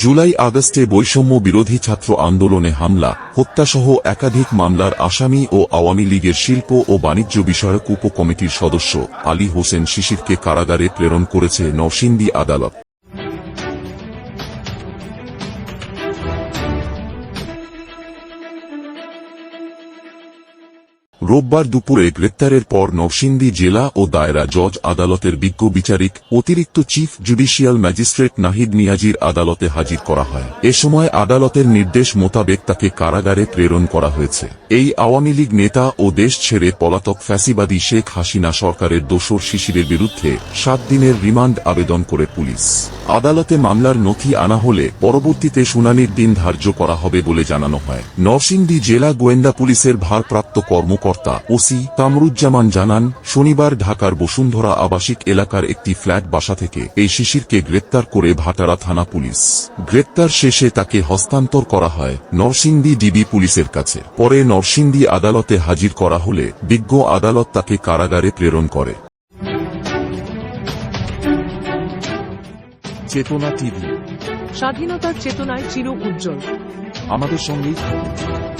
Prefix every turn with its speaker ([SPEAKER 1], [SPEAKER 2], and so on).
[SPEAKER 1] জুলাই আগস্টে বৈষম্য বিরোধী ছাত্র আন্দোলনে হামলা, হত্যাসহ একাধিক মামলার আসামি ও আওয়ামী লীগের শিল্প ও বাণিজ্য বিষয়ক উপকমিটির সদস্য আলী হোসেন শিশিরকে কারাগারে প্রেরণ করেছে নরসিংদী আদালত। রোববার দুপুরে গ্রেপ্তারের পর নরসিংদী জেলা ও দায়রা জজ আদালতের বিজ্ঞ বিচারিক অতিরিক্ত চিফ জুডিশিয়াল ম্যাজিস্ট্রেট নাহিদ নিয়াজির আদালতে হাজির করা হয়। এ সময় আদালতের নির্দেশ মোতাবেক তাকে কারাগারে প্রেরণ করা হয়েছে। এই আওয়ামী লীগ নেতা ও দেশ ছেড়ে পলাতক ফ্যাসিবাদী শেখ হাসিনা সরকারের দোসর শিশিরের বিরুদ্ধে সাত দিনের রিমান্ড আবেদন করে পুলিশ। আদালতে মামলার নথি আনা হলে পরবর্তীতে শুনানির দিন ধার্য করা হবে বলে জানানো হয়। নরসিংদী জেলা গোয়েন্দা পুলিশের ভারপ্রাপ্ত কর্মকর্তা ওসি কামরুজ্জামান জানান শনিবার ঢাকার বসুন্ধরা আবাসিক এলাকার একটি ফ্ল্যাট বাসা থেকে এই শিশিরকে গ্রেপ্তার করে ভাটারা থানা পুলিশ। গ্রেপ্তার শেষে তাকে হস্তান্তর করা হয় নরসিংদী ডিবি পুলিশের কাছে। পরে নরসিংদী আদালতে হাজির করা হলে বিজ্ঞ আদালত তাকে কারাগারে প্রেরণ করে।
[SPEAKER 2] চেতনা টিভি।
[SPEAKER 3] স্বাধীনতার চেতনায় চির উজ্জ্বল।
[SPEAKER 2] আমাদের সঙ্গেই থাকুন।